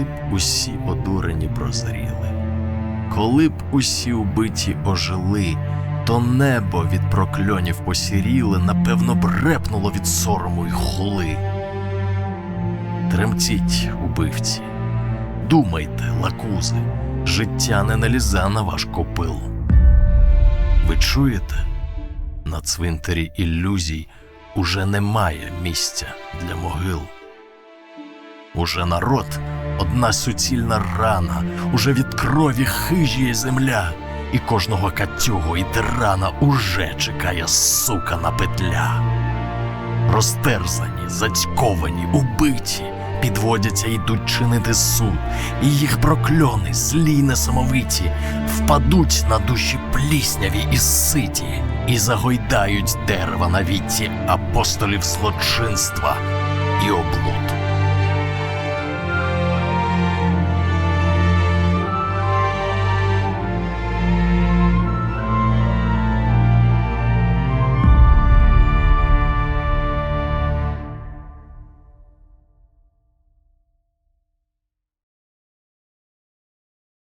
Коли б усі одурені прозріли, коли б усі убиті ожили, то небо від прокльонів посіріле, напевно, б репнуло від сорому й хули. Тремтіть, убивці, думайте, лакузи, життя не наліза на ваш копил. Ви чуєте? На цвинтарі ілюзій уже немає місця для могил. Уже народ одна суцільна рана, уже від крові хижіє земля, і кожного катюго і тирана уже чекає сукана петля. Розтерзані, зацьковані, убиті, підводяться йдуть чинити суд, і їх прокльони, злі й несамовиті, впадуть на душі плісняві і ситі, і загойдають дерева на вітті апостолів злочинства